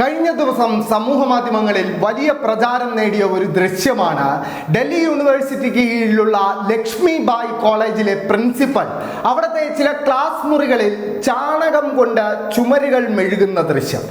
കഴിഞ്ഞ ദിവസം സമൂഹ മാധ്യമങ്ങളിൽ വലിയ പ്രചാരം നേടിയ ഒരു ദൃശ്യമാണ്. ഡൽഹി യൂണിവേഴ്സിറ്റിക്ക് കീഴിലുള്ള ലക്ഷ്മി ബായ് കോളേജിലെ പ്രിൻസിപ്പൽ അവിടുത്തെ ചില ക്ലാസ് മുറികളിൽ ചാണകം കൊണ്ട് ചുമരുകൾ മെഴുകുന്ന ദൃശ്യം.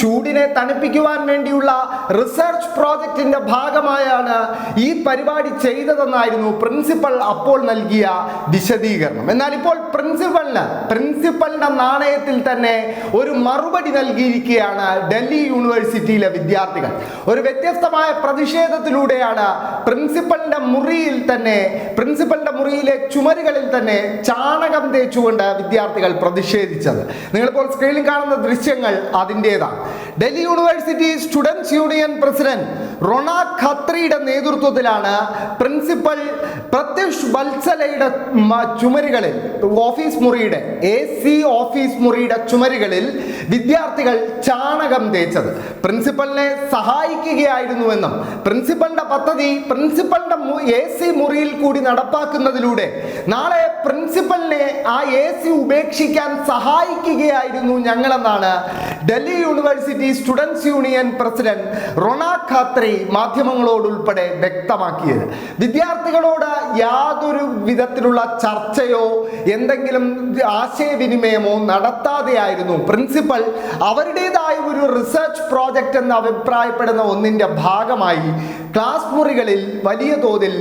ചൂടിനെ തണുപ്പിക്കുവാൻ വേണ്ടിയുള്ള റിസർച്ച് പ്രോജക്റ്റിന്റെ ഭാഗമായാണ് ഈ പരിപാടി ചെയ്തതെന്നായിരുന്നു പ്രിൻസിപ്പൽ അപ്പോൾ നൽകിയ വിശദീകരണം. എന്നാൽ ഇപ്പോൾ പ്രിൻസിപ്പലിന് പ്രിൻസിപ്പലിന്റെ നാണയത്തിൽ തന്നെ ഒരു മറുപടി നൽകിയിരിക്കുകയാണ് ഡൽഹി യൂണിവേഴ്സിറ്റിയിലെ വിദ്യാർത്ഥികൾ. ഒരു വ്യത്യസ്തമായ പ്രതിഷേധത്തിലൂടെയാണ് പ്രിൻസിപ്പലിന്റെ മുറിയിൽ തന്നെ പ്രിൻസിപ്പലിന്റെ മുറിയിലെ ചുമരുകളിൽ തന്നെ ചാണകം തേച്ചുകൊണ്ട് വിദ്യാർത്ഥികൾ പ്രതിഷേധിച്ചത്. നിങ്ങളിപ്പോൾ സ്ക്രീനിൽ കാണുന്ന ദൃശ്യങ്ങൾ അതിന്റെതാണ്. Delhi university students union president Rona ഖത്രിയുടെ നേതൃത്വത്തിലാണ് പ്രിൻസിപ്പൽ പ്രത്യുഷ് വത്സലയുടെ ചുമരുകളിൽ ഓഫീസ് മുറിയുടെ എ സി ഓഫീസ് മുറിയുടെ ചുമരുകളിൽ വിദ്യാർത്ഥികൾ ചാണകം തേച്ചത്. പ്രിൻസിപ്പലിനെ സഹായിക്കുകയായിരുന്നുവെന്നും പ്രിൻസിപ്പലിന്റെ പദ്ധതി പ്രിൻസിപ്പലിന്റെ എ സി മുറിയിൽ കൂടി നടപ്പാക്കുന്നതിലൂടെ നാളെ പ്രിൻസിപ്പലിനെ ആ എ സി ഉപേക്ഷിക്കാൻ സഹായിക്കുകയായിരുന്നു ഞങ്ങളെന്നാണ് Delhi university students union president Rona Khatri മാധ്യമങ്ങളോടുൾപ്പെടെ വ്യക്തമാക്കിയത്. വിദ്യാർത്ഥികളോട് യാതൊരു വിധത്തിലുള്ള ചർച്ചയോ എന്തെങ്കിലും ആശയവിനിമയമോ നടത്താതെയായിരുന്നു. പ്രിൻസിപ്പൽ അവരുടേതായ ഒരു റിസർച്ച് പ്രോജക്റ്റ് എന്ന് അഭിപ്രായപ്പെടുന്ന ഒന്നിന്റെ ഭാഗമായി ക്ലാസ് മുറികളിൽ വലിയ തോതിൽ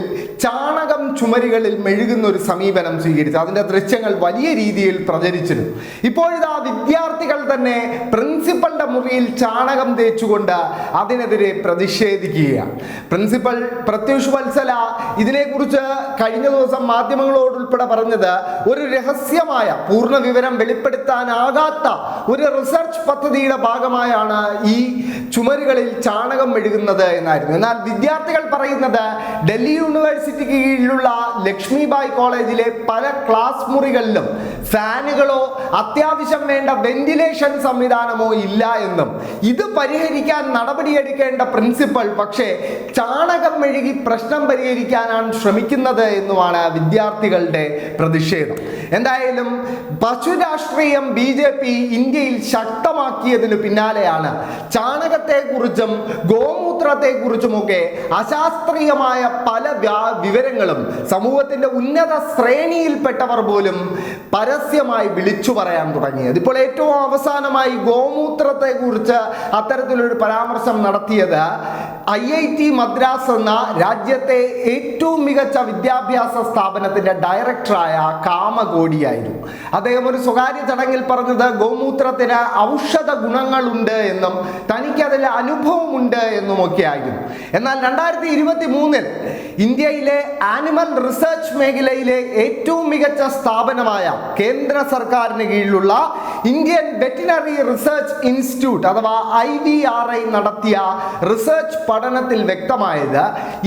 ചാണകം ചുമരുകളിൽ മെഴുകുന്ന ഒരു സമീപനം സ്വീകരിച്ചു. അതിന്റെ ദൃശ്യങ്ങൾ വലിയ രീതിയിൽ പ്രചരിച്ചിരുന്നു. ഇപ്പോഴിതാ വിദ്യാർത്ഥികൾ തന്നെ പ്രിൻസിപ്പലിന്റെ മുറിയിൽ ചാണകം തേച്ചുകൊണ്ട് അതിനെതിരെ പ്രതിഷേധിക്കുകയാണ്. പ്രിൻസിപ്പൽ പ്രത്യൂഷ് വത്സല ഇതിനെക്കുറിച്ച് കഴിഞ്ഞ ദിവസം മാധ്യമങ്ങളോടുൾപ്പെടെ പറഞ്ഞത് ഒരു രഹസ്യമായ പൂർണ വിവരം വെളിപ്പെടുത്താനാകാത്ത ഒരു റിസർച്ച് പദ്ധതിയുടെ ഭാഗമായാണ് ഈ ചുമരുകളിൽ ചാണകം മെഴുകുന്നത് എന്നായിരുന്നു. എന്നാൽ വിദ്യാർത്ഥികൾ പറയുന്നത് ഡൽഹി യൂണിവേഴ്സിറ്റിക്ക് കീഴിലുള്ള ലക്ഷ്മിബായ് കോളേജിലെ പല ക്ലാസ് മുറികളിലും ഫാനുകളോ അത്യാവശ്യം വേണ്ട വെന്റിലേഷൻ സംവിധാനമോ ഇല്ല എന്നും. ഇത് പരിഹരിക്കാൻ നടപടിയെടുക്കേണ്ട പ്രിൻസിപ്പൽ പക്ഷേ ചാണകം മെഴുകി പ്രശ്നം പരിഹരിക്കാനാണ് ശ്രമിക്കുന്നത് എന്നുമാണ് വിദ്യാർത്ഥികളുടെ പ്രതിഷേധം. എന്തായാലും പശു രാഷ്ട്രീയം ബി ജെ പി ഇന്ത്യയിൽ ശക്തമാക്കിയതിനു പിന്നാലെയാണ് ചാണകത്തെക്കുറിച്ചും ഗോമൂത്രത്തെക്കുറിച്ചുമൊക്കെ അശാസ്ത്രീയമായ പല വിവരങ്ങളും സമൂഹത്തിന്റെ ഉന്നത ശ്രേണിയിൽപ്പെട്ടവർ പോലും പരസ്യമായി വിളിച്ചു പറയാൻ തുടങ്ങിയത്. ഇപ്പോൾ ഏറ്റവും അവസാനമായി ഗോമൂത്രത്തെക്കുറിച്ച് അത്തരത്തിലൊരു പരാമർശം നടത്തിയത് ഐ ഐ ടി മദ്രാസ് എന്ന രാജ്യത്തെ ഏറ്റവും മികച്ച വിദ്യാഭ്യാസ സ്ഥാപനത്തിന്റെ ഡയറക്ടറായ കാമകോടിയായിരുന്നു. അദ്ദേഹം ഒരു സ്വകാര്യ ചടങ്ങിൽ പറഞ്ഞത് ഗോമൂത്രത്തിന് ഔഷധ ഗുണങ്ങളുണ്ട് എന്നും തനിക്കതിൽ അനുഭവമുണ്ട് എന്നുമൊക്കെ ആയിരുന്നു എന്നാൽ രണ്ടായിരത്തി ഇരുപത്തി മൂന്നിൽ ഇന്ത്യയിലെ ആനിമൽ റിസർച്ച് മേഖലയിലെ ഏറ്റവും മികച്ച സ്ഥാപനമായ കേന്ദ്ര സർക്കാരിന് കീഴിലുള്ള ഇന്ത്യൻ വെറ്റിനറി റിസർച്ച് ഇൻസ്റ്റിറ്റ്യൂട്ട് അഥവാ ഐ വി ആർ ഐ നടത്തിയ റിസർച്ച് പഠനത്തിൽ വ്യക്തമായത്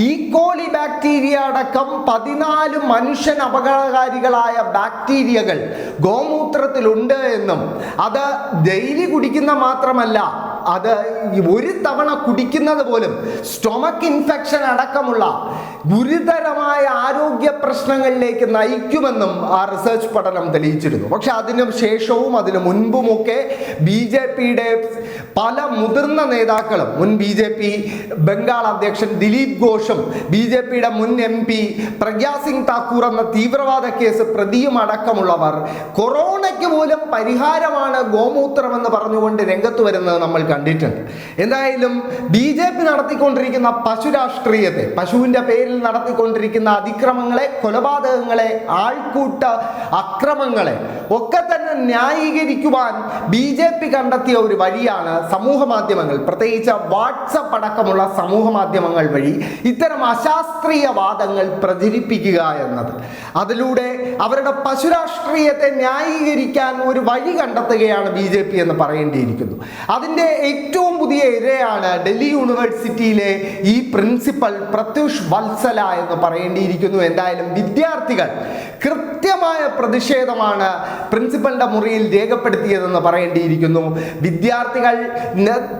ഈക്കോളി ബാക്ടീരിയ അടക്കം പതിനാല് മനുഷ്യൻ അപകടകാരികളായ ബാക്ടീരിയകൾ ഗോമൂത്രത്തിലുണ്ട് എന്നും അത് ഡെയിലി കുടിക്കുന്ന മാത്രമല്ല അത് ഒരു തവണ കുടിക്കുന്നത് പോലും സ്റ്റൊമക്ക് ഇൻഫെക്ഷൻ അടക്കമുള്ള ഗുരുതരമായ ആരോഗ്യ പ്രശ്നങ്ങളിലേക്ക് നയിക്കുമെന്നും ആ റിസർച്ച് പഠനം തെളിയിച്ചിരുന്നു. പക്ഷെ അതിനു ശേഷവും അതിനു മുൻപുമൊക്കെ ബി ജെ പിയുടെ പല മുതിർന്ന നേതാക്കളും മുൻ ബി ജെ പി ബംഗാൾ അധ്യക്ഷൻ ദിലീപ് ഘോഷും ബി ജെ പിയുടെ മുൻ എം പി പ്രഗ്യാ സിംഗ് താക്കൂർ എന്ന തീവ്രവാദ കേസ് പ്രതിയും അടക്കമുള്ളവർ കൊറോണയ്ക്ക് പോലും പരിഹാരമാണ് ഗോമൂത്രമെന്ന് പറഞ്ഞുകൊണ്ട് രംഗത്ത് വരുന്നത് നമ്മൾ കണ്ടിട്ടുണ്ട്. എന്തായാലും ബി ജെ പി നടത്തിക്കൊണ്ടിരിക്കുന്ന പശു രാഷ്ട്രീയത്തെ പശുവിന്റെ പേരിൽ നടത്തിക്കൊണ്ടിരിക്കുന്ന അതിക്രമങ്ങളെ കൊലപാതകങ്ങളെ ആൾക്കൂട്ട അക്രമങ്ങളെ ഒക്കെ തന്നെ ന്യായീകരിക്കുവാൻ ബി ജെ പി കണ്ടെത്തിയ ഒരു വഴിയാണ് സമൂഹ മാധ്യമങ്ങൾ. പ്രത്യേകിച്ച് വാട്സപ്പ് അടക്കമുള്ള സമൂഹ മാധ്യമങ്ങൾ വഴി ഇത്തരം അശാസ്ത്രീയ വാദങ്ങൾ പ്രചരിപ്പിക്കുക എന്നത്. അതിലൂടെ അവരുടെ പശു രാഷ്ട്രീയത്തെ ന്യായീകരിക്കാൻ ഒരു വഴി കണ്ടെത്തുകയാണ് ബി ജെ പി എന്ന് പറയേണ്ടിയിരിക്കുന്നു. അതിന്റെ ഏറ്റവും പുതിയ ഇരയാണ് ഡൽഹി യൂണിവേഴ്സിറ്റിയിലെ ഈ പ്രിൻസിപ്പൽ പ്രത്യുഷ് വത്സല എന്ന് പറയേണ്ടിയിരിക്കുന്നു. എന്തായാലും വിദ്യാർത്ഥികൾ കൃത്യമായ പ്രതിഷേധമാണ് പ്രിൻസിപ്പലിന്റെ മുറിയിൽ രേഖപ്പെടുത്തിയതെന്ന് പറയേണ്ടിയിരിക്കുന്നു. വിദ്യാർത്ഥികൾ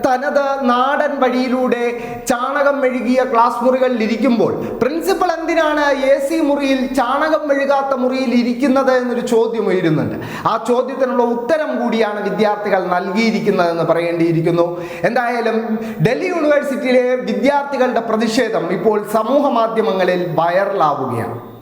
തനത് നാടൻ വഴിയിലൂടെ ചാണകം മെഴുകിയ ക്ലാസ് മുറികളിൽ ഇരിക്കുമ്പോൾ പ്രിൻസിപ്പൽ എന്തിനാണ് എ സി മുറിയിൽ ചാണകം മെഴുകാത്ത മുറിയിൽ ഇരിക്കുന്നത് എന്നൊരു ചോദ്യം ഉയരുന്നുണ്ട്. ആ ചോദ്യത്തിനുള്ള ഉത്തരം കൂടിയാണ് വിദ്യാർത്ഥികൾ നൽകിയിരിക്കുന്നതെന്ന് പറയേണ്ടിയിരിക്കുന്നു. എന്തായാലും ഡൽഹി യൂണിവേഴ്സിറ്റിയിലെ വിദ്യാർത്ഥികളുടെ പ്രതിഷേധം ഇപ്പോൾ സമൂഹ മാധ്യമങ്ങളിൽ വൈറലാവുകയാണ്.